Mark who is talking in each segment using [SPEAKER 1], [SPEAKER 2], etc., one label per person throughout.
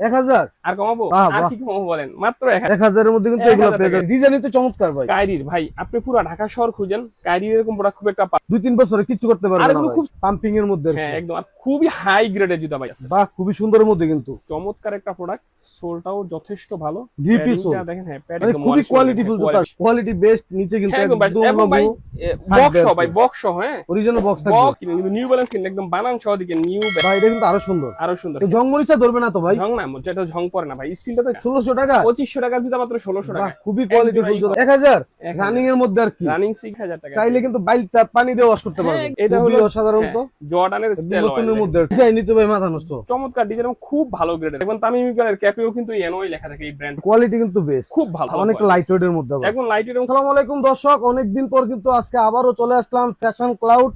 [SPEAKER 1] এক হাজার?
[SPEAKER 2] আর কমাবো? আর কি কমাবো বলেন? মাত্র এক
[SPEAKER 1] এক হাজারের মধ্যে কিন্তু এগুলো পেয়ে যাবেন। ডিজাইনই তো চমৎকার ভাই।
[SPEAKER 2] কাইরির ভাই আপনি পুরো ঢাকা শহর খুঁজেন। কাইরির এরকম প্রোডাক্ট খুব একটা
[SPEAKER 1] দুই তিন বছরে কিছু করতে
[SPEAKER 2] আর
[SPEAKER 1] না
[SPEAKER 2] খুব
[SPEAKER 1] পাম্পিং এর মধ্যে
[SPEAKER 2] হ্যাঁ একদম। আর খুবই হাই গ্রেডের জুতা ভাই আছে।
[SPEAKER 1] বাহ খুবই সুন্দরের মধ্যে কিন্তু।
[SPEAKER 2] চমৎকার একটা প্রোডাক্ট সোলটাও যথেষ্ট ভালো।
[SPEAKER 1] গ্রিপি সোল
[SPEAKER 2] দেখেন হ্যাঁ প্যাড
[SPEAKER 1] খুবই কোয়ালিটিফুল জুতা। কোয়ালিটি বেস্ট নিচে কিন্তু
[SPEAKER 2] হ্যাঁ একদম ভাই,
[SPEAKER 1] একদম
[SPEAKER 2] এবং ভাই বক্স
[SPEAKER 1] থাকবে
[SPEAKER 2] ভাই
[SPEAKER 1] আর কি।
[SPEAKER 2] বক্স হ্যাঁ।
[SPEAKER 1] অরিজিনাল বক্স থাকবে।
[SPEAKER 2] কিন্তু নিউ ব্যালেন্স একদম বানান সহ দিকে নিউ
[SPEAKER 1] ভাই এটা কিন্তু আরও সুন্দর।
[SPEAKER 2] আরও সুন্দর।
[SPEAKER 1] জঙ্গলিচা ধরবে না তো ভাই।
[SPEAKER 2] না যেটা ঝং না ভাই। স্টিলটা তো
[SPEAKER 1] টাকা?
[SPEAKER 2] জুতা মাত্র
[SPEAKER 1] বাহ
[SPEAKER 2] টাকা।
[SPEAKER 1] খুবই জুতা। রানিং এর মধ্যে আর কি?
[SPEAKER 2] রানিং টাকা।
[SPEAKER 1] চাইলে কিন্তু বাইল পানি দিয়ে ওয়াশ করতে
[SPEAKER 2] হ্যাঁ,
[SPEAKER 1] পারবেন
[SPEAKER 2] এটা
[SPEAKER 1] খুবই
[SPEAKER 2] হলো-
[SPEAKER 1] অসাধারণত।
[SPEAKER 2] জর্ডানের স্টাইল
[SPEAKER 1] নতুনের মধ্যে ডিজাইন নিতে ভাই মাথা নষ্ট।
[SPEAKER 2] চমৎকার ডিজাইন খুব ভালো গ্রেডের এবং তামিম ইকবালের ক্যাপেও কিন্তু এনওই লেখা থাকে এই ব্র্যান্ড
[SPEAKER 1] কোয়ালিটি কিন্তু বেস্ট
[SPEAKER 2] খুব ভালো
[SPEAKER 1] অনেকটা লাইট ওয়েট এর মধ্যে
[SPEAKER 2] এখন
[SPEAKER 1] আসসালামু আলাইকুম দর্শক অনেকদিন পর কিন্তু আজকে আবারও চলে আসলাম ফ্যাশন ক্লাউড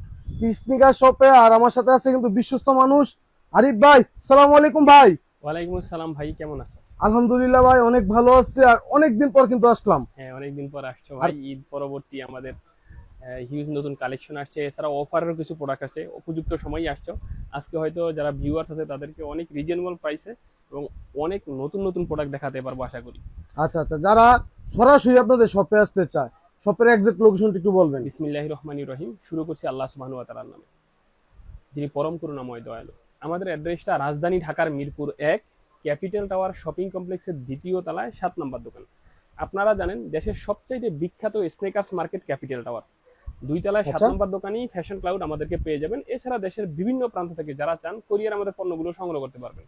[SPEAKER 1] স্নিকার শপে আর আমার সাথে আছে কিন্তু বিশ্বস্ত মানুষ আরিফ ভাই। সালাম আলাইকুম ভাই।
[SPEAKER 2] ওয়ালাইকুম আসসালাম ভাই কেমন আছো?
[SPEAKER 1] আলহামদুলিল্লাহ ভাই অনেক ভালো আছে আর অনেকদিন পর কিন্তু আসলাম।
[SPEAKER 2] হ্যাঁ অনেকদিন পর আসছো ভাই ঈদ পরবর্তী আমাদের হিউজ নতুন কালেকশন আসছে। এছাড়া অফারেরও কিছু প্রোডাক্ট আছে উপযুক্ত সময়ই আসছো। আজকে হয়তো যারা ভিউয়ার্স আছে তাদেরকে অনেক রিজনেবল প্রাইসে এবং অনেক নতুন নতুন প্রোডাক্ট দেখাতে পারব আশা করি।
[SPEAKER 1] আচ্ছা আচ্ছা যারা সরাসরি আপনাদের শপে আসতে চায় শপের এক্সাক্ট লোকেশনটা একটু বলবেন।
[SPEAKER 2] বিসমিল্লাহ রহমানি রহিম। শুরু করছি আল্লাহ সুবহানু ওয়া তাআলার নামে যিনি পরম করুণাময় দয়ালু। আমাদের অ্যাড্রেসটা রাজধানী ঢাকার মিরপুর এক ক্যাপিটাল টাওয়ার শপিং কমপ্লেক্সের দ্বিতীয় তলায় সাত নম্বর দোকান। আপনারা জানেন দেশের সবচাইতে বিখ্যাত স্নেকার্স মার্কেট ক্যাপিটাল টাওয়ার। দুই তলায় সাত
[SPEAKER 1] আচ্ছা।
[SPEAKER 2] নম্বর দোকানেই ফ্যাশন ক্লাউড আমাদেরকে পেয়ে যাবেন। এছাড়া দেশের বিভিন্ন প্রান্ত থেকে যারা চান কোরিয়ার আমাদের পণ্যগুলো সংগ্রহ করতে পারবেন।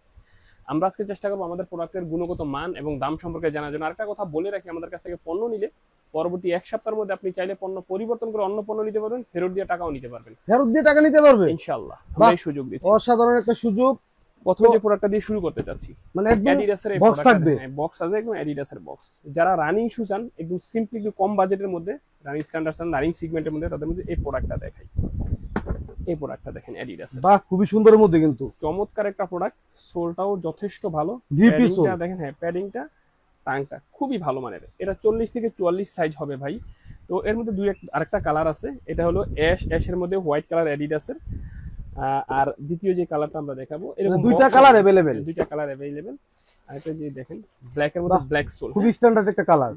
[SPEAKER 2] আমরা আজকে চেষ্টা করব আমাদের প্রোডাক্টের গুণগত মান এবং দাম সম্পর্কে জানার জন্য। আরেকটা কথা বলে রাখি আমাদের কাছ থেকে পণ্য নিলে পরবর্তী এক সপ্তাহের মধ্যে আপনি চাইলে পণ্য পরিবর্তন করে অন্য পণ্য নিতে পারবেন ফেরত দিয়ে টাকাও নিতে পারবেন।
[SPEAKER 1] ফেরত দিয়ে টাকা নিতে পারবে?
[SPEAKER 2] ইনশাআল্লাহ। আমরা এই সুযোগ দিচ্ছি।
[SPEAKER 1] অসাধারণ একটা সুযোগ।
[SPEAKER 2] প্রথমে যে প্রোডাক্টটা দিয়ে শুরু করতে চাচ্ছি
[SPEAKER 1] মানে একদম
[SPEAKER 2] অ্যাডিডাসের প্রোডাক্টটা
[SPEAKER 1] থাকবে।
[SPEAKER 2] বক্স আছে একদম অ্যাডিডাসের বক্স যারা রানিং শু চান একদম সিম্পলি একটু কম বাজেটের মধ্যে রানিং স্ট্যান্ডার্ড চান রানিং সিগমেন্টের মধ্যে তাদের মধ্যে এই প্রোডাক্টটা দেখাই। এই প্রোডাক্টটা দেখেন অ্যাডিডাসের
[SPEAKER 1] বাহ খুবই সুন্দরের মধ্যে কিন্তু।
[SPEAKER 2] চমৎকার একটা প্রোডাক্ট সোলটাও যথেষ্ট ভালো। দেখেন হ্যাঁ প্যাডিংটা টাংটা খুবই ভালো মানের। এটা চল্লিশ থেকে চুয়াল্লিশ সাইজ হবে ভাই। তো এর মধ্যে দুই এক আরেকটা কালার আছে। এটা হলো অ্যাশ অ্যাশের মধ্যে হোয়াইট কালার অ্যাডিডাসের আর দ্বিতীয় যে কালারটা আমরা দেখাবো এরকম
[SPEAKER 1] দুইটা কালার। অ্যাভেলেবেল
[SPEAKER 2] দুইটা কালার অ্যাভেলেবেল আরেকটা যে দেখেন ব্ল্যাক এর মধ্যে ব্ল্যাক সোল
[SPEAKER 1] খুবই স্ট্যান্ডার্ড একটা কালার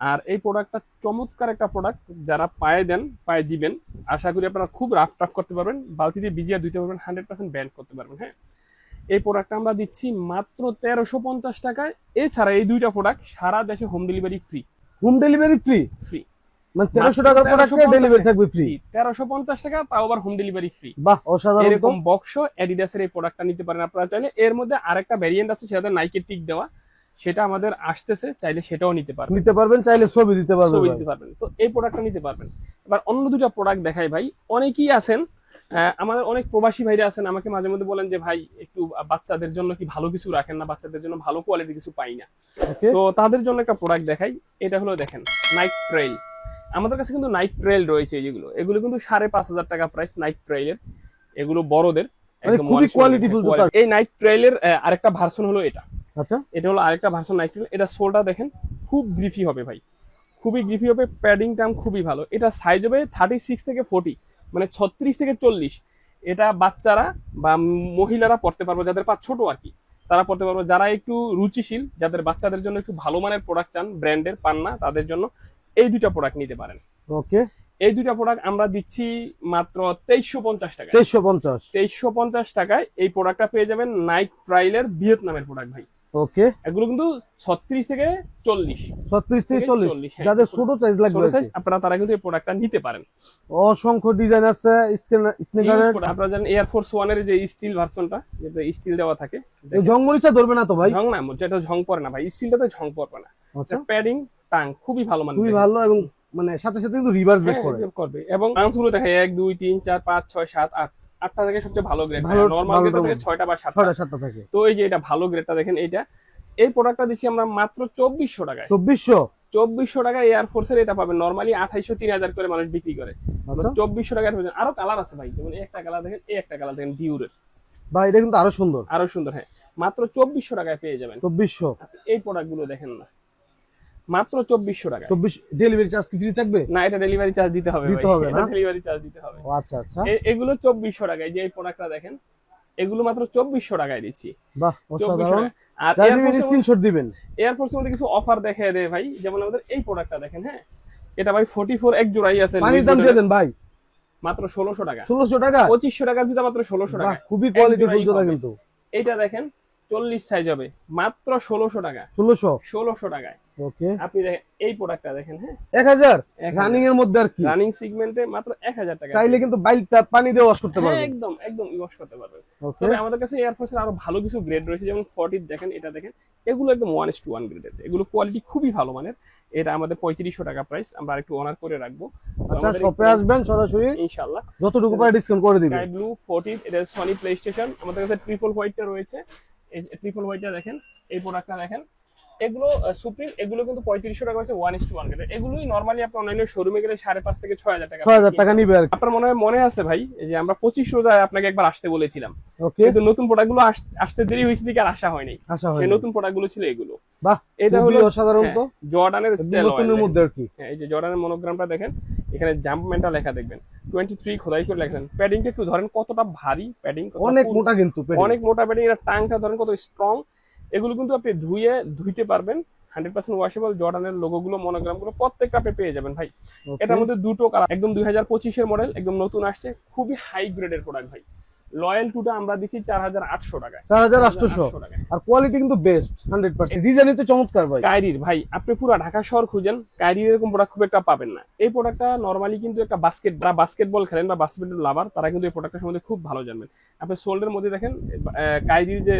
[SPEAKER 2] আর এই প্রোডাক্টটা চমৎকার একটা প্রোডাক্ট যারা পায়ে দেন পায়ে দিবেন আশা করি আপনারা খুব রাফ টাফ করতে পারবেন। বালতি দিয়ে ভিজিয়ে দিতে পারবেন হান্ড্রেড পার্সেন্ট ব্যান্ড করতে পারবেন হ্যাঁ? এই প্রোডাক্টটা আমরা দিচ্ছি মাত্র তেরোশো পঞ্চাশ টাকায়। এছাড়া এই দুইটা প্রোডাক্ট সারা দেশে home delivery free
[SPEAKER 1] home delivery free
[SPEAKER 2] free
[SPEAKER 1] মানে তেরোশো
[SPEAKER 2] মাত্র
[SPEAKER 1] টাকার প্রোডাক্টে ডেলিভারি থাকবে ফ্রি
[SPEAKER 2] তেরোশো পঞ্চাশ টাকা তাও আবার হোম ডেলিভারি ফ্রি
[SPEAKER 1] বাহ অসাধারণ
[SPEAKER 2] এরকম বক্স অ্যাডিডাসের এই প্রোডাক্টটা নিতে পারেন আপনারা চাইলে। এর মধ্যে আরেকটা ভ্যারিয়েন্ট আছে সেটা নাইকের টিক দেওয়া। সেটা আমাদের আসতেছে চাইলে সেটাও নিতে পারবেন।
[SPEAKER 1] নিতে পারবেন চাইলে ছবি দিতে পারবেন
[SPEAKER 2] ছবি দিতে পারবেন। তো এই প্রোডাক্টটা নিতে পারবেন। এবার অন্য দুটো প্রোডাক্ট দেখাই ভাই। অনেকেই আছেন আমাদের অনেক প্রবাসী ভাইরা আছেন আমাকে মাঝে মধ্যে বলেন যে ভাই একটু বাচ্চাদের জন্য কি ভালো কিছু রাখেন না? বাচ্চাদের জন্য ভালো কোয়ালিটি কিছু পাই না। তো তাদের জন্য একটা প্রোডাক্ট দেখাই এটা হলো দেখেন নাইট ট্রেইল আমাদের কাছে কিন্তু নাইট ট্রেইল রয়েছে যেগুলো। এগুলো কিন্তু সাড়ে পাঁচ হাজার টাকা প্রাইস নাইট ট্রেইলের এগুলো বড়দের
[SPEAKER 1] মানে খুবই।
[SPEAKER 2] এই নাইট ট্রেইলের আরেকটা ভার্সন হলো এটা।
[SPEAKER 1] আচ্ছা।
[SPEAKER 2] এটা হলো আরেকটা ভার্সন নাইট এটা সোলটা দেখেন খুব গ্রিফি হবে ভাই। খুবই গ্রিফি হবে প্যাডিং টাম খুবই ভালো। এটা সাইজ হবে থার্টি সিক্স থেকে ফোর্টি মানে ছত্রিশ থেকে চল্লিশ এটা বাচ্চারা বা মহিলারা পড়তে পারবে যাদের পা ছোট আর কি। তারা পড়তে পারবে যারা একটু রুচিশীল যাদের বাচ্চাদের জন্য একটু ভালো মানের প্রোডাক্ট চান ব্র্যান্ডের পান না তাদের জন্য এই দুইটা প্রোডাক্ট নিতে পারেন।
[SPEAKER 1] ওকে
[SPEAKER 2] এই দুইটা প্রোডাক্ট আমরা দিচ্ছি মাত্র তেইশশো পঞ্চাশ টাকা
[SPEAKER 1] তেইশশো পঞ্চাশ।
[SPEAKER 2] তেইশশো পঞ্চাশ টাকায় এই প্রোডাক্টটা পেয়ে যাবেন নাইক ট্রাইলের ভিয়েতনামের প্রোডাক্ট ভাই।
[SPEAKER 1] ওকে।
[SPEAKER 2] এগুলো কিন্তু ছত্রিশ থেকে চল্লিশ।
[SPEAKER 1] ছত্রিশ থেকে
[SPEAKER 2] থেকে 40, হ্যাঁ।
[SPEAKER 1] যাদের ছোট সাইজ লাগবে
[SPEAKER 2] ছোট সাইজ আপনারা তারা কিন্তু এই প্রোডাক্টটা নিতে পারেন।
[SPEAKER 1] অসংখ্য ডিজাইন আছে স্নিকারের
[SPEAKER 2] আপনারা জানেন এয়ারফোর্স ওয়ানের যে স্টিল ভার্সনটা যেটা স্টিল দেওয়া থাকে
[SPEAKER 1] জঙ্গলিচা ধরবে না তো ভাই?
[SPEAKER 2] ঝং না যেটা ঝং পড়ে না ভাই স্টিলটাতে ঝং পড়বে না।
[SPEAKER 1] আচ্ছা।
[SPEAKER 2] প্যাডিং টাং খুবই ভালো মানে
[SPEAKER 1] খুবই ভালো এবং মানে সাথে সাথে কিন্তু রিভার্স ব্যাক করে।
[SPEAKER 2] করবে। এবং পাঁচগুলো দেখে এক দুই তিন চার পাঁচ ছয় সাত আট। আটটা থেকে সবচেয়ে ভালো গ্রেড নর্মাল গ্রেড থেকে ছয়টা বা সাতটা।
[SPEAKER 1] সাতটা থাকে।
[SPEAKER 2] তো এই যে এটা ভালো গ্রেডটা দেখেন এইটা। এই প্রোডাক্টটা দিচ্ছি আমরা মাত্র চব্বিশশো টাকায়।
[SPEAKER 1] চব্বিশশো?
[SPEAKER 2] চব্বিশশো টাকায় এয়ারফোর্সের এটা পাবেন। নর্মালি আঠাইশো তিন হাজার করে মানুষ বিক্রি করে।
[SPEAKER 1] আচ্ছা।
[SPEAKER 2] চব্বিশশো টাকার। আরও কালার আছে ভাই। যেমন একটা কালার দেখেন এই একটা কালার দেখেন ডিউরের
[SPEAKER 1] ভাই এটা কিন্তু আরও সুন্দর।
[SPEAKER 2] আরও সুন্দর হ্যাঁ। মাত্র চব্বিশশো টাকায় পেয়ে যাবেন।
[SPEAKER 1] চব্বিশশো।
[SPEAKER 2] এই প্রোডাক্টগুলো দেখেন না। মাত্র চব্বিশশো টাকা
[SPEAKER 1] চব্বিশ ডেলিভারি চার্জ কি ফ্রি থাকবে?
[SPEAKER 2] না এটা ডেলিভারি চার্জ দিতে হবে
[SPEAKER 1] দিতে হবে না?
[SPEAKER 2] ডেলিভারি চার্জ দিতে হবে।
[SPEAKER 1] আচ্ছা আচ্ছা।
[SPEAKER 2] এগুলো চব্বিশশো টাকায় যে এই প্রোডাক্টটা দেখেন এগুলো মাত্র চব্বিশশো টাকায় দিচ্ছি।
[SPEAKER 1] বাহ অসাধারণ।
[SPEAKER 2] আর
[SPEAKER 1] স্ক্রিনশট দিবেন।
[SPEAKER 2] এয়ারফোর্সের মধ্যে কিছু অফার দেখায় দেয় ভাই। যেমন আমাদের এই প্রোডাক্টটা দেখেন হ্যাঁ? এটা ভাই ফোর্টি ফোর এক জোড়াই আছে
[SPEAKER 1] পানির দাম দিয়ে দেন ভাই।
[SPEAKER 2] মাত্র ষোলোশো টাকা।
[SPEAKER 1] ষোলোশো টাকা?
[SPEAKER 2] পঁচিশশো টাকার জুতা মাত্র ষোলোশো টাকা।
[SPEAKER 1] খুবই কোয়ালিটি ফুল
[SPEAKER 2] জোড়াই
[SPEAKER 1] কিন্তু।
[SPEAKER 2] এইটা দেখেন চল্লিশ সাইজ হবে। মাত্র ষোলোশো টাকা।
[SPEAKER 1] ষোলোশো?
[SPEAKER 2] ষোলোশো টাকায়।
[SPEAKER 1] ওকে।
[SPEAKER 2] আপনি দেখেন এই প্রোডাক্টটা দেখেন হ্যাঁ?
[SPEAKER 1] রানিং এর মধ্যে আর কি?
[SPEAKER 2] রানিং সিগমেন্টে মাত্র এক হাজার টাকা।
[SPEAKER 1] চাইলে কিন্তু বাইলটা পানি দিয়ে ওয়াশ করতে
[SPEAKER 2] হ্যাঁ,
[SPEAKER 1] পারবেন।
[SPEAKER 2] একদম একদম ইউজ করতে পারবেন। তবে আমাদের কাছে এয়ারফোর্স এর আরও ভালো কিছু গ্রেড রয়েছে যেমন ফর্টি দেখেন এটা দেখেন। এগুলো একদম গ্রেডের কোয়ালিটি খুবই ভালো মানের। এটা আমাদের পঁয়ত্রিশশো টাকা প্রাইস আমরা একটু অনার করে রাখব।
[SPEAKER 1] আচ্ছা শপে আসবেন সরাসরি।
[SPEAKER 2] ইনশাল্লাহ
[SPEAKER 1] যতটুকু পারে ডিসকাউন্ট করে দিবেন।
[SPEAKER 2] স্কাই ব্লু এটা সনি আমাদের কাছে ট্রিপল হোয়াইটটা রয়েছে। ট্রিপল হোয়াইটটা দেখেন এই প্রোডাক্টটা দেখেন। এগুলো সুপ্রিম এগুলো কিন্তু পঁয়ত্রিশশো টাকা হচ্ছে ওয়ান টু ওয়ান এগুলোই নর্মালি আপনি অনলাইনে শোরুমে গেলে সাড়ে পাঁচ থেকে ছয় হাজার টাকা
[SPEAKER 1] ছয় হাজার টাকা নিবে
[SPEAKER 2] আপনার মনে হয় মনে আছে ভাই যে আমরা পঁচিশ রোজায় আপনাকে একবার আসতে বলেছিলাম। কিন্তু নতুন প্রোডাক্টগুলো আসতে দেরি হয়েছে দিকে আর আসা হয়নি। সেই নতুন প্রোডাক্টগুলো ছিল এগুলো।
[SPEAKER 1] বাহ
[SPEAKER 2] এটা হলো
[SPEAKER 1] হলো অসাধারণ তো।
[SPEAKER 2] জর্ডানের স্টাইল
[SPEAKER 1] নতুনের মধ্যে আর কি।
[SPEAKER 2] এই যে জর্ডানের মনোগ্রামটা দেখেন এখানে জাম্পমেন্টটা লেখা দেখবেন। টোয়েন্টি থ্রি খোদাই করে লেখেন। প্যাডিংটা একটু ধরেন কতটা ভারী প্যাডিং
[SPEAKER 1] অনেক মোটা কিন্তু
[SPEAKER 2] অনেক মোটা প্যাডিং এটা টাংটা ধরেন কত স্ট্রং এগুলো কিন্তু আপনি ধুয়ে ধুইতে পারবেন। হান্ড্রেড পার্সেন্ট ওয়াশেবল জর্ডানের লোগোগুলো মনোগ্রামগুলো প্রত্যেকটা আপনি পেয়ে যাবেন ভাই। এটার মধ্যে দুটো কালার একদম দুই হাজার পঁচিশের মডেল একদম নতুন আসছে। খুবই হাই গ্রেডের প্রোডাক্ট ভাই। লয়াল টুটা আমরা চার হাজার আটশো টাকায়।
[SPEAKER 1] চার হাজার আটশোশো।
[SPEAKER 2] 800 টাকায়।
[SPEAKER 1] আর কোয়ালিটি কিন্তু বেস্ট হান্ড্রেড পার্সেন্ট ডিজাইনই তো চমৎকার ভাই।
[SPEAKER 2] কাইরির ভাই আপনি পুরো ঢাকা শহর খুঁজেন কাইরির এরকম প্রোডাক্ট খুব একটা পাবেন না। এই প্রোডাক্টটা নর্মালি কিন্তু একটা বাস্কেট যারা বাস্কেটবল খেলেন বা বাস্কেটবল লাভার তারা কিন্তু এই প্রোডাক্টের সম্বন্ধে খুব ভালো জানবেন। আপনি সোল্ডের মধ্যে দেখেন আহ, কাইরির যে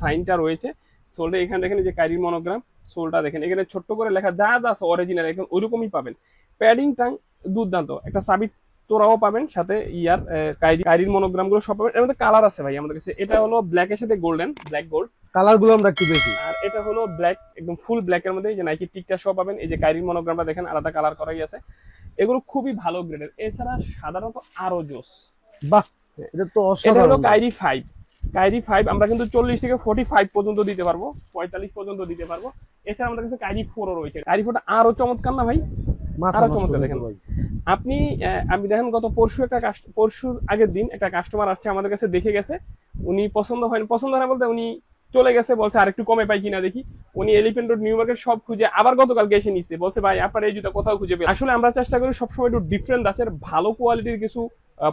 [SPEAKER 2] সাইনটা রয়েছে সোল্ডে এখানে দেখেন এই যে কাইরির মনোগ্রাম সোলটা দেখেন। এখানে ছোট্ট করে লেখা যা যা আছে অরিজিনাল একদম ওইরকমই পাবেন। প্যাডিং টাং দুর্দান্ত। একটা সাবিত তোরাও পাবেন সাথে ইয়ার কাইরি কাইরির মনোগ্রামগুলো সব পাবেন। এর মধ্যে কালার আছে ভাই আমাদের কাছে। এটা হলো ব্ল্যাক এর সাথে গোল্ডেন ব্ল্যাক গোল্ড
[SPEAKER 1] কালারগুলো আমরা একটু দেখি।
[SPEAKER 2] আর এটা হলো ব্ল্যাক একদম ফুল ব্ল্যাক এর মধ্যে এই যে নাইকি টিকটা সহ পাবেন। এই যে কাইরির মনোগ্রামটা দেখেন আলাদা কালার করাই আছে। এগুলো খুবই ভালো গ্রেডের এছাড়া সাধারণত আরও জোস।
[SPEAKER 1] বাহ এটা তো অসাধারণ
[SPEAKER 2] এটা হলো কাইরি ফাইভ কাইরি ফাইভ আমরা কিন্তু চল্লিশ থেকে ফোর্টি ফাইভ পর্যন্ত দিতে পারব পঁয়তাল্লিশ পর্যন্ত দিতে পারব। এছাড়া আমাদের কাছে কাইরি ফোরও রয়েছে। কাইরি ফোরটা আরও চমৎকার না ভাই?
[SPEAKER 1] মাথা আরও
[SPEAKER 2] চমৎকার দেখেন।
[SPEAKER 1] ভাই।
[SPEAKER 2] আপনি আমি দেখেন গত পরশু একটা পরশুর আগের দিন একটা কাস্টমার আসছে আমাদের কাছে দেখে গেছে। উনি পছন্দ হয়নি পছন্দ হয় বলতে উনি চলে গেছে বলছে আর একটু কমে পাই কিনা দেখি। উনি এলিফেন্ট রোড নিউ মার্কেট সব খুঁজে আবার গতকালকে এসে নিচ্ছে বলছে ভাই আপনার এই জুতা কোথাও খুঁজে পেয়ে আসলে আমরা চেষ্টা করি সবসময় একটু ডিফারেন্ট আছে ভালো কোয়ালিটির কিছু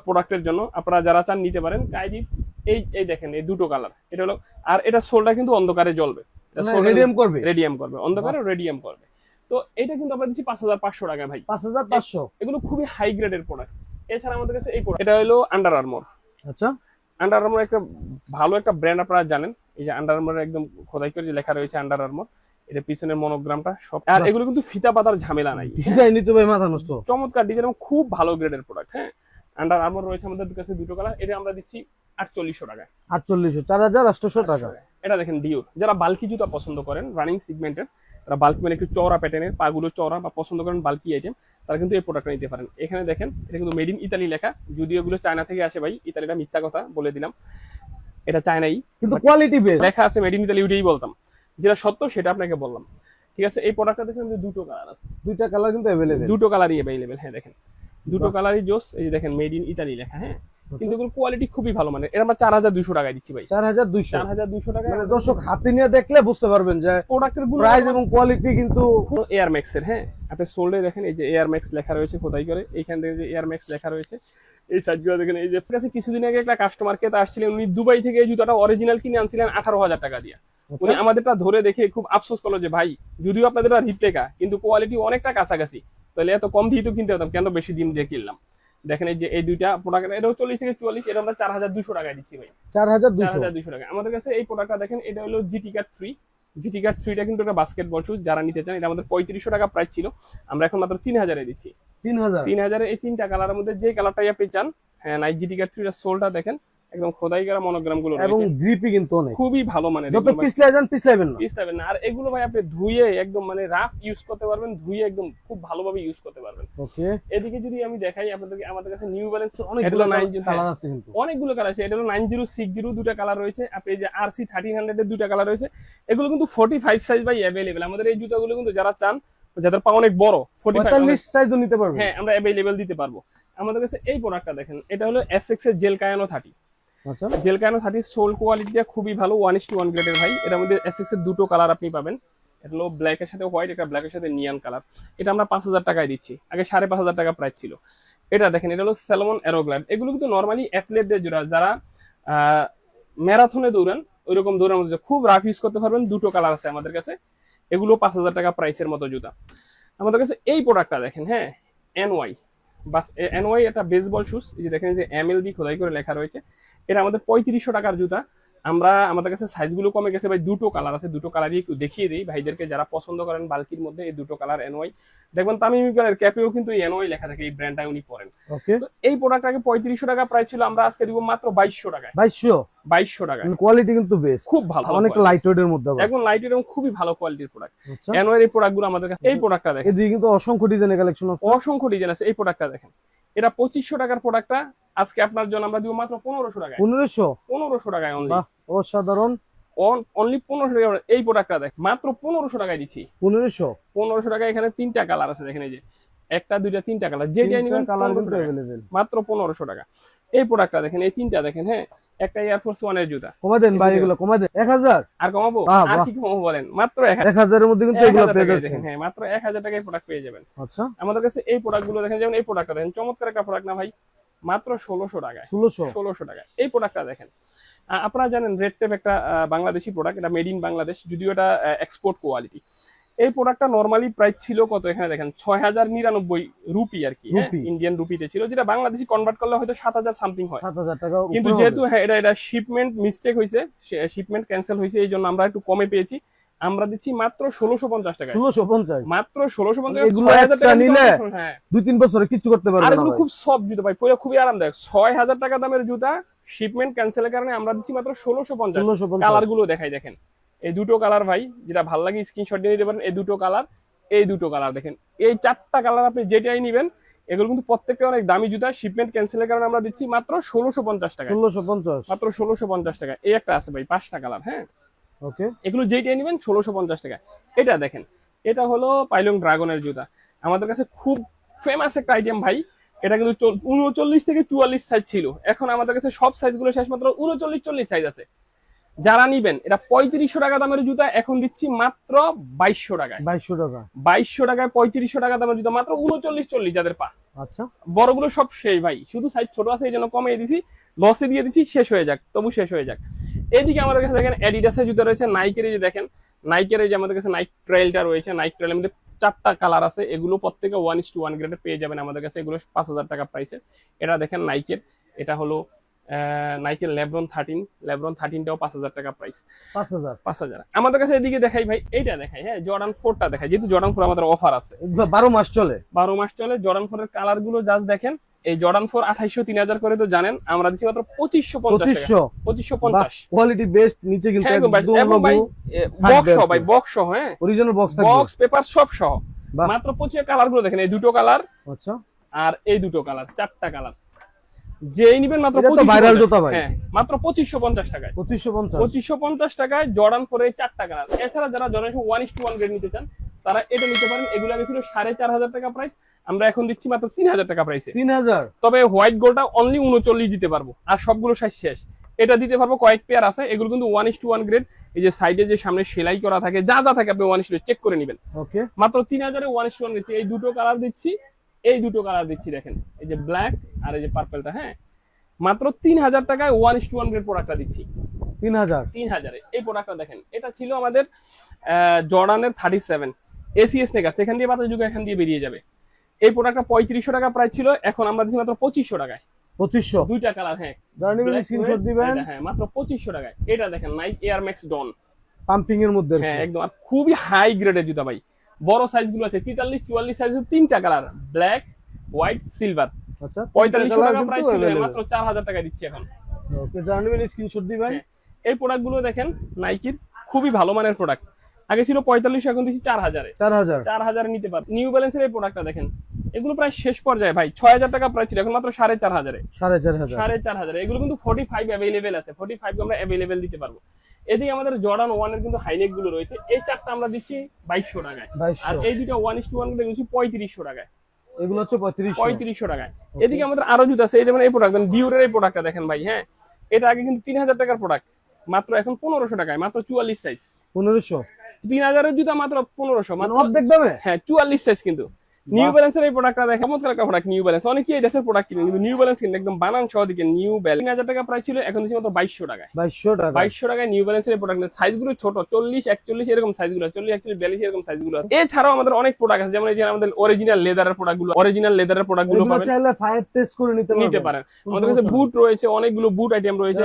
[SPEAKER 2] প্রোডাক্টের জন্য। আপনারা যারা চান নিতে পারেন। কাইরি এই এই দেখেন এই দুটো কালার এটা হলো আর এটা সোলটা কিন্তু অন্ধকারে জ্বলবে।
[SPEAKER 1] রেডিয়াম করবে?
[SPEAKER 2] রেডিয়াম করবে। অন্ধকারে রেডিয়াম করবে। তো এটা কিন্তু আমরা দিচ্ছি পাঁচ হাজার পাঁচশো টাকা ভাই।
[SPEAKER 1] পাঁচ হাজার পাঁচশো?
[SPEAKER 2] এগুলো খুবই হাই গ্রেডের প্রোডাক্ট এছাড়া আমাদের কাছে এই product- এটা হলো আন্ডার আর্মর
[SPEAKER 1] আচ্ছা।
[SPEAKER 2] আন্ডার আর্মর একটা ভালো একটা ব্র্যান্ড আপনারা জানেন। এই যে আন্ডার আর্মর একদম খোদাই করে যে লেখা রয়েছে আন্ডার আর্মর এটা পিছনের মনোগ্রামটা সব আর এগুলো কিন্তু ফিতা পাতার ঝামেলা নাই।
[SPEAKER 1] ডিজাইনই তো ভাই মাথা নষ্ট।
[SPEAKER 2] চমৎকার ডিজাইন খুব ভালো গ্রেডের প্রোডাক্ট হ্যাঁ? আন্ডার আর্মর রয়েছে আমাদের কাছে দুটো কালার এটা আমরা দিচ্ছি আটচল্লিশশো টাকা।
[SPEAKER 1] আটচল্লিশশো চার হাজার আটশোশো টাকা।
[SPEAKER 2] এটা দেখেন ডিওর যারা বালকি জুতা পছন্দ করেন রানিং সিগমেন্টের তারা বালকি মানে একটু চওড়া প্যাটার্নের পাগুলো চওড়া বা পছন্দ করেন বালকি আইটেম তারা কিন্তু এই প্রোডাক্টটা নিতে পারেন। এখানে দেখেন এটা কিন্তু মেড ইন ইতালি লেখা যদিও এগুলো চায়না থেকে আসে ভাই ইতালিটা মিথ্যা কথা বলে দিলাম। এটা চায়নাই
[SPEAKER 1] কিন্তু কোয়ালিটি বেস্ট
[SPEAKER 2] লেখা আছে মেড ইন ইতালি ওইটাই বলতাম। যেটা সত্য সেটা আপনাকে বললাম। ঠিক আছে এই প্রোডাক্টটা দেখেন যে দুটো কালার আছে।
[SPEAKER 1] দুইটা কালার কিন্তু অ্যাভেলেবেল
[SPEAKER 2] দুটো কালারই অ্যাভেলেবেল হ্যাঁ দেখেন। দুটো কালারই জোস এই দেখেন মেড ইন ইতালি লেখা হ্যাঁ। কিন্তু এগুলো কোয়ালিটি খুবই ভালো মানে এটা আমরা চার হাজার দুইশো টাকায় দিচ্ছি ভাই।
[SPEAKER 1] চার হাজার দুইশো।
[SPEAKER 2] চার হাজার দুইশো টাকায়
[SPEAKER 1] মানে দর্শক হাতে নিয়ে দেখলে বুঝতে পারবেন যে
[SPEAKER 2] প্রোডাক্টের
[SPEAKER 1] প্রাইস এবং কোয়ালিটি কিন্তু
[SPEAKER 2] এয়ার ম্যাক্স এর হ্যাঁ? আপনি সোল্ডে দেখেন এই যে এয়ার ম্যাক্স লেখা রয়েছে খোদাই করে এইখান থেকে যে এয়ার ম্যাক্স লেখা রয়েছে এই সাইডগুলো দেখেন এই যে কাছে কিছুদিন আগে একটা কাস্টমার কে আসছিলেন উনি দুবাই থেকে এই জুতাটা অরিজিনাল কিনে আনছিলেন আঠারো হাজার টাকা দিয়ে। উনি আমাদেরটা ধরে দেখে খুব আফসোস করল যে ভাই যদিও আপনাদের রিপ্লেকা কিন্তু কোয়ালিটি অনেকটা কাছাকাছি তাহলে এত কম দিয়ে তো কিনতে হতাম কেন বেশি দিন দিয়ে কিনলাম? দেখেন এই যে এই দুইটা প্রোডাক্ট এটাও চল্লিশ থেকে চুয়াল্লিশ এটা আমরা চার হাজার দুশো টাকায় দিচ্ছি ভাই।
[SPEAKER 1] চার হাজার দুইশো।
[SPEAKER 2] টাকা আমাদের কাছে এই প্রোডাক্টটা দেখেন এটা হলো GT card three GT card থ্রিটা কিন্তু একটা বাস্কেটবল শুজ যারা নিতে চান এটা আমাদের পঁয়ত্রিশশো টাকা প্রাইস ছিল। আমরা এখন মাত্র তিন হাজারে দিচ্ছি।
[SPEAKER 1] তিন হাজার।
[SPEAKER 2] তিন হাজারে এই তিনটা কালারের মধ্যে যে কালারটাই আপনি চান হ্যাঁ নাইট জিটি কার্ড থ্রিটা সোলটা দেখেন একদম খোদাই করা মনোগ্রামগুলো
[SPEAKER 1] এবং গ্রিপই কিন্তু অনেক।
[SPEAKER 2] খুবই ভালো মানে
[SPEAKER 1] যত পিছলায় যান পিছলাবেন না।
[SPEAKER 2] পিছলাবেন না। আর এগুলো ভাই আপনি ধুয়ে একদম মানে রাফ ইউজ করতে পারবেন ধুয়ে একদম খুব ভালোভাবে ইউজ করতে পারবেন।
[SPEAKER 1] ওকে।
[SPEAKER 2] এদিকে যদি আমি দেখাই আপনাদেরকে আমাদের কাছে নিউ ব্যালেন্স আচ্ছা, অনেকগুলো
[SPEAKER 1] কালার আছে কিন্তু।
[SPEAKER 2] অনেকগুলো কালার আছে। এটা হলো 9060 দুটো কালার রয়েছে। আপনি যে RC 1300 এর দুটো কালার রয়েছে। এগুলো কিন্তু 45 সাইজ বাই अवेलेबल আমাদের এই জুতাগুলো কিন্তু যারা চান যাদের পা অনেক বড়
[SPEAKER 1] 45 সাইজও নিতে পারবে
[SPEAKER 2] হ্যাঁ আমরা अवेलेबल দিতে পারব। আমাদের কাছে এই প্রোডাক্টটা দেখেন। এটা হলো এসএক্স এর gel Kayano 30 gel Kayano thirty sole কোয়ালিটিটা খুবই ভালো ওয়ান ইস টু ওয়ান গ্রেডের ভাই। এটার মধ্যে এসএক্স এর দুটো কালার আপনি পাবেন। এটা হলো ব্ল্যাকের সাথে হোয়াইট এটা ব্ল্যাকের সাথে নিয়ান কালার এটা আমরা পাঁচ হাজার টাকায় দিচ্ছি। আগে সাড়ে পাঁচ হাজার টাকা প্রাইস ছিল। এটা দেখেন, এটা হলো স্যালমন অ্যারোগ্লাইড এগুলো কিন্তু নর্মালি অ্যাথলেটদের জোড়া। যারা ম্যারাথনে দৌড়ান, ওইরকম দৌড়ার মধ্যে খুব রাফ ইউজ করতে পারবেন। দুটো কালার আছে আমাদের কাছে। এগুলো পাঁচ হাজার টাকা প্রাইসের মতো জুতা। আমাদের কাছে এই প্রোডাক্টটা দেখেন হ্যাঁ? এনওয়াই বাস এনওয়াই একটা বেসবল শুজ এই যে দেখেন যে এম এল বি খোদাই করে লেখা রয়েছে। এটা আমাদের পঁয়ত্রিশশো টাকার জুতা। আমরা আমাদের কাছে সাইজগুলো কমে গেছে ভাই দুটো কালার আছে দুটো কালারই একটু দেখিয়ে দিই। ভাইদেরকে যারা পছন্দ করেন বালকির মধ্যে এই দুটো কালার এনওয়াই দেখবেন তামিম ইকবালের ক্যাপেও কিন্তু এনওয়াই লেখা থাকে এই ব্র্যান্ডটা উনি পরেন।
[SPEAKER 1] ওকে
[SPEAKER 2] তো এই প্রোডাক্টটাকে পঁয়ত্রিশশো টাকা প্রাইস ছিল আমরা আজকে দিব মাত্র বাইশশো টাকায়।
[SPEAKER 1] বাইশশো?
[SPEAKER 2] বাইশশো টাকা
[SPEAKER 1] কোয়ালিটি কিন্তু বেশ
[SPEAKER 2] খুব ভালো
[SPEAKER 1] অনেক লাইট ওয়েট এর মধ্যে।
[SPEAKER 2] এখন লাইট এবং খুবই ভালো কোয়ালিটির প্রোডাক্ট এনওয়াই এই প্রোডাক্টগুলো আমাদের কাছে এই প্রোডাক্টটা দেখেন।
[SPEAKER 1] এদিকে কিন্তু অসংখ্য ডিজাইনের কালেকশন আছে।
[SPEAKER 2] অসংখ্য ডিজাইন আছে। এই প্রোডাক্টটা দেখেন। এটা পঁচিশশো টাকার প্রোডাক্টটা আজকে আপনার জন্য আমরা দিব মাত্র পনেরোশো টাকা
[SPEAKER 1] পনেরোশো?
[SPEAKER 2] পনেরোশো টাকায় অনলি
[SPEAKER 1] অসাধারণ।
[SPEAKER 2] অনলি পনেরোশো টাকা এই প্রোডাক্টটা দেখ মাত্র পনেরোশো টাকায় দিচ্ছি।
[SPEAKER 1] পনেরোশো?
[SPEAKER 2] পনেরোশো টাকা এখানে তিনটা কালার আছে দেখেন এই যে। একটা দুইটা তিনটা কালার যেটাই নেবেন
[SPEAKER 1] কালার
[SPEAKER 2] 1500
[SPEAKER 1] কিন্তু
[SPEAKER 2] টাকা।
[SPEAKER 1] অ্যাভেলেবেল
[SPEAKER 2] মাত্র পনেরোশো টাকা। এই প্রোডাক্টটা দেখেন এই তিনটা দেখেন হ্যাঁ? একটা এয়ারফোর্স ওয়ানের জুতা।
[SPEAKER 1] কমাই দেন ভাই এগুলো কমাই দেন। এক হাজার?
[SPEAKER 2] আর কমাবো? আর কি কমাবো বলেন? মাত্র এক
[SPEAKER 1] এক হাজারের মধ্যে কিন্তু এগুলো পেয়ে যাচ্ছেন।
[SPEAKER 2] হ্যাঁ মাত্র এক হাজার টাকায় প্রোডাক্ট পেয়ে যাবেন।
[SPEAKER 1] আচ্ছা।
[SPEAKER 2] আমাদের কাছে এই প্রোডাক্টগুলো দেখেন যেমন এই প্রোডাক্টটা দেখেন চমৎকার একটা প্রোডাক্ট না ভাই? মাত্র ষোলোশো টাকায়।
[SPEAKER 1] ষোলোশো?
[SPEAKER 2] ষোলোশো টাকা এই প্রোডাক্টটা দেখেন। আপনারা জানেন রেড টেপ একটা বাংলাদেশি প্রোডাক্ট এটা মেড ইন বাংলাদেশ যদিও এটা এক্সপোর্ট কোয়ালিটি এই প্রোডাক্টটা নর্মালি প্রাইস ছিল কত? এখানে দেখেন ছয় হাজার নিরানব্বই রুপি আর কি হ্যাঁ? ইন্ডিয়ান রুপিতে ছিল যেটা বাংলাদেশি কনভার্ট করলে হয়তো সাত হাজার সামথিং হয়।
[SPEAKER 1] সাত হাজার টাকা
[SPEAKER 2] কিন্তু যেহেতু হ্যাঁ এটা এটা শিপমেন্ট মিস্টেক হয়েছে শিপমেন্ট ক্যান্সেল হয়েছে এই জন্য আমরা একটু কমে পেয়েছি। আমরা দিচ্ছি মাত্র ষোলোশো পঞ্চাশ টাকা
[SPEAKER 1] ষোলোশো পঞ্চাশ।
[SPEAKER 2] মাত্র ষোলোশো পঞ্চাশ টাকা
[SPEAKER 1] নিলে
[SPEAKER 2] হ্যাঁ
[SPEAKER 1] দুই তিন বছরে কিছু করতে পারবে
[SPEAKER 2] আর এগুলো খুব সফট জুতো ভাই পরে খুবই আরামদায়ক। ছয় হাজার টাকা দামের জুতা শিপমেন্ট ক্যান্সেলের কারণে আমরা দিচ্ছি মাত্র ষোলোশো পঞ্চাশ। কালারগুলো দেখাই দেখেন। এই দুটো কালার ভাই যেটা ভালো লাগে স্ক্রিনশট দিয়ে নিতে পারেন এই দুটো কালার এই দুটো কালার দেখেন। এই চারটা কালার আপনি যেটাই নেবেন এগুলো কিন্তু প্রত্যেকটা অনেক দামি জুতা শিপমেন্ট ক্যান্সেলের কারণে আমরা দিচ্ছি মাত্র ষোলোশো পঞ্চাশ টাকা
[SPEAKER 1] ষোলোশো পঞ্চাশ।
[SPEAKER 2] মাত্র ষোলোশো পঞ্চাশ টাকা এই একটা আছে ভাই পাঁচটা কালার হ্যাঁ?
[SPEAKER 1] ওকে।
[SPEAKER 2] এগুলো যেটাই নেবেন ষোলোশো পঞ্চাশ টাকা এটা দেখেন এটা হলো পাইলং ড্রাগনের জুতা। আমাদের কাছে খুব ফেমাস একটা আইটেম ভাই এটা কিন্তু চল- উনচল্লিশ থেকে চুয়াল্লিশ সাইজ ছিল। এখন আমাদের কাছে সব সাইজগুলো শেষ মাত্র উনচল্লিশ চল্লিশ সাইজ আছে। যারা নিবেন এটা পঁয়ত্রিশশো টাকা দামের জুতা এখন দিচ্ছি মাত্র বাইশশো টাকায়।
[SPEAKER 1] বাইশশো টাকা।
[SPEAKER 2] বাইশশো টাকায় পঁয়ত্রিশশো টাকা দামের জুতা মাত্র উনচল্লিশ চল্লিশ যাদের পা
[SPEAKER 1] আচ্ছা।
[SPEAKER 2] বড়গুলো সব শেষ ভাই শুধু সাইজ ছোট আছে এই জন্য কমিয়ে দিছি লসে দিয়ে দিছি শেষ হয়ে যাক তবু শেষ হয়ে যাক। এদিকে আমাদের কাছে দেখেন অ্যাডিডাসের জুতো রয়েছে নাইকের যে দেখেন নাইকের এই যে আমাদের কাছে নাইক ট্রেলটা রয়েছে নাইক ট্রেলের মধ্যে চারটা কালার আছে এগুলো প্রত্যেকে ওয়ান ইস টু ওয়ান গ্রেডে পেয়ে যাবেন আমাদের কাছে এগুলো পাঁচ হাজার টাকা প্রাইসে এটা দেখেন নাইকের এটা হলো নাইকের লেব্রন থার্টিন লেব্রন থার্টিনটাও পাঁচ হাজার টাকা প্রাইস
[SPEAKER 1] পাঁচ হাজার।
[SPEAKER 2] পাঁচ হাজার। আমাদের কাছে এদিকে দেখাই ভাই এইটা দেখাই হ্যাঁ জর্ডান ফোরটা দেখাই। যেহেতু জর্ডান ফোর আমাদের অফার আছে।
[SPEAKER 1] বারো মাস চলে।
[SPEAKER 2] বারো মাস চলে জর্ডান ফোর এর কালারগুলো জাস্ট দেখেন। এই জর্ডান ফোর আঠাইশো তিন হাজার করে তো জানেন আমরা দিচ্ছি মাত্র পঁচিশশো
[SPEAKER 1] পঁচিশশো?
[SPEAKER 2] পঁচিশশো পঞ্চাশ।
[SPEAKER 1] কোয়ালিটি বেস্ট নিচে কিন্তু
[SPEAKER 2] হ্যাঁ বক্স সহ ভাই বক্স সহ হ্যাঁ।
[SPEAKER 1] অরিজিনাল বক্স
[SPEAKER 2] বক্স পেপার সব সহ। মাত্র পঁচিশ কালারগুলো দেখেন এই দুটো কালার
[SPEAKER 1] আচ্ছা।
[SPEAKER 2] আর এই দুটো কালার চারটা কালার যেই নিবেন মাত্র 2550
[SPEAKER 1] ভাইরাল জুতা ভাই।
[SPEAKER 2] হ্যাঁ মাত্র টাকায়।
[SPEAKER 1] পঁচিশশো পঞ্চাশ।
[SPEAKER 2] পঁচিশশো পঞ্চাশ টাকায় জর্ডান চারটা কালার। এছাড়া যারা Jordan one is to one grade নিতে চান তারা এটা নিতে পারেন। এগুলো আগে ছিল সাড়ে চার হাজার টাকা প্রাইস আমরা এখন দিচ্ছি মাত্র তিন হাজার টাকা প্রাইসে
[SPEAKER 1] তিন হাজার।
[SPEAKER 2] তবে হোয়াইট গোলটা অনলি উনচল্লিশ দিতে পারব আর সবগুলো সাইজ শেষ। এটা দিতে পারব কয়েক পেয়ার আছে এগুলো কিন্তু one is to one grade এই যে সাইডে যে সামনে সেলাই করা থাকে যা যা থাকে আপনি ওয়ান ইস চেক করে নেবেন।
[SPEAKER 1] ওকে
[SPEAKER 2] মাত্র তিন হাজারে ওয়ান ইস ওয়ান দিচ্ছি এই দুটো কালার দিচ্ছি এই দুটো কালার দিচ্ছি দেখেন। এই যে ব্ল্যাক আর এই যে পার্পেলটা হ্যাঁ? মাত্র তিন হাজার টাকায় one is to one grade প্রোডাক্টটা দিচ্ছি।
[SPEAKER 1] তিন হাজার?
[SPEAKER 2] তিন হাজারে। এই প্রোডাক্টটা দেখেন এটা ছিল আমাদের জর্ডানের থার্টি সেভেন এসিএস নেগার সেখান দিয়ে বাতাস যুগ এখান দিয়ে বেরিয়ে যাবে। এই প্রোডাক্টটা পঁয়ত্রিশশো টাকা প্রাইস ছিল এখন আমরা দিচ্ছি মাত্র পঁচিশশো টাকায়।
[SPEAKER 1] পঁচিশশো?
[SPEAKER 2] দুইটা কালার হ্যাঁ।
[SPEAKER 1] স্ক্রিনশট দিবেন।
[SPEAKER 2] হ্যাঁ মাত্র পঁচিশশো টাকায়। এটা দেখেন Nike Air Max Dn
[SPEAKER 1] pumping এর মধ্যে
[SPEAKER 2] হ্যাঁ একদম। খুবই হাই গ্রেডের জুতা ভাই। বড় সাইজগুলো আছে তেতাল্লিশ চুয়াল্লিশ সাইজের তিনটা কালার ব্ল্যাক হোয়াইট সিলভার
[SPEAKER 1] আচ্ছা
[SPEAKER 2] পঁয়তাল্লিশশো টাকা প্রাইস ছিল মাত্র চার হাজার টাকা দিচ্ছি এখন।
[SPEAKER 1] ওকে স্ক্রিনশট দিবেন।
[SPEAKER 2] হ্যাঁ। এই প্রোডাক্টগুলো দেখেন নাইকির খুবই ভালো মানের প্রোডাক্ট আগে ছিল পঁয়তাল্লিশ এখন দিচ্ছি চার হাজারে
[SPEAKER 1] চার হাজার
[SPEAKER 2] চার হাজারে নিতে পার নিউ ব্যালেন্সের এই প্রোডাক্টটা দেখেন এগুলো প্রায় শেষ পর্যায়ে ভাই ছয় হাজার টাকা প্রাইস ছিল এখন মাত্র সাড়ে চার হাজারে
[SPEAKER 1] সাড়ে চার হাজার
[SPEAKER 2] সাড়ে চার হাজার এগুলো কিন্তু ফোর্টি ফাইভ অ্যাভেলেবেল আছে ফোর্টি ফাইভ আমরা অ্যাভেলেবেল দিতে পারব। এদিকে আমাদের জর্ডান ওয়ানের কিন্তু হাইনেকগুলো রয়েছে। এই চারটা আমরা দিচ্ছি বাইশশো টাকায়। আর এই দুটো ওয়ান ইস টু ওয়ানগুলো দিচ্ছি পঁয়ত্রিশশো টাকায়।
[SPEAKER 1] এগুলো হচ্ছে পঁয়ত্রিশশো।
[SPEAKER 2] টাকায়। এদিকে আমাদের আরও জুতো আছে এই যেমন এই প্রোডাক্ট ডিউরের এই প্রোডাক্টটা দেখেন ভাই হ্যাঁ? এটা আগে কিন্তু তিন হাজার টাকার প্রোডাক্ট মাত্র এখন পনেরোশো টাকায় মাত্র চুয়াল্লিশ সাইজ
[SPEAKER 1] পনেরোশো।
[SPEAKER 2] তিন হাজারের জুতা মাত্র পনেরোশো
[SPEAKER 1] মানে
[SPEAKER 2] মাত্র
[SPEAKER 1] অর্ধেক দামে?
[SPEAKER 2] হ্যাঁ চুয়াল্লিশ সাইজ কিন্তু। নিউ। ব্যালেন্সের এই প্রোডাক্টটা দেখে চমৎকার একটা প্রোডাক্ট নিউ ব্যালেন্স অনেকেই এই দেশের প্রোডাক্ট কিনে কিন্তু নিউ ব্যালেন্স কিনে একদম বানান সহ দিকে নিউ ব্যালেন্স তিন হাজার টাকা প্রাইস ছিল এখন দিচ্ছি মাত্র বাইশশো টাকায়।
[SPEAKER 1] বাইশশো টাকা।
[SPEAKER 2] বাইশশো টাকায় নিউ ব্যালেন্সের এই প্রোডাক্ট সাইজগুলো ছোট চল্লিশ একচল্লিশ এরকম সাইজগুলো চল্লিশ একচল্লিশ বিয়াল্লিশ এরকম সাইজগুলো আছে। এছাড়াও আমাদের অনেক প্রোডাক্ট আছে যেমন এই যে আমাদের অরিজিনাল লেদারের প্রোডাক্টগুলো অরিজিনাল লেদারের প্রোডাক্টগুলো
[SPEAKER 1] এগুলো
[SPEAKER 2] পাবেন।
[SPEAKER 1] চাইলে ফায়ার টেস্ট করে নিতে
[SPEAKER 2] নিতে পারেন। আমাদের কাছে বুট রয়েছে অনেকগুলো বুট আইটেম রয়েছে।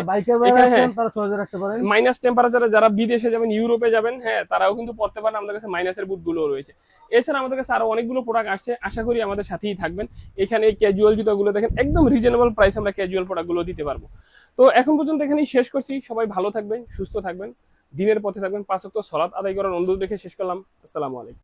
[SPEAKER 2] এখানে হ্যাঁ।
[SPEAKER 1] তারা চয়েস রাখতে পারেন।
[SPEAKER 2] মাইনাস টেম্পারেচারে যারা বিদেশে যাবেন ইউরোপে যাবেন হ্যাঁ তারাও কিন্তু পড়তে পারেন। আমাদের কাছে মাইনাসের বুটগুলো রয়েছে। এছাড়া আমাদের কাছে আরও অনেকগুলো প্রোডাক্ট আসছে, আশা করি আমাদের সাথেই থাকবেন। এখানে ক্যাজুয়াল জুতোগুলো দেখেন, একদম রিজনেবল প্রাইস আমরা ক্যাজুয়াল প্রোডাক্টগুলো দিতে পারব। তো এখন পর্যন্ত এখানেই শেষ করছি। সবাই ভালো থাকবেন, সুস্থ থাকবেন, দিনের পথে থাকবেন। পাঁচ অক্ট সলাৎ আদায় করার অনুরোধ দেখে শেষ করলাম। আসসালামু আলাইকুম।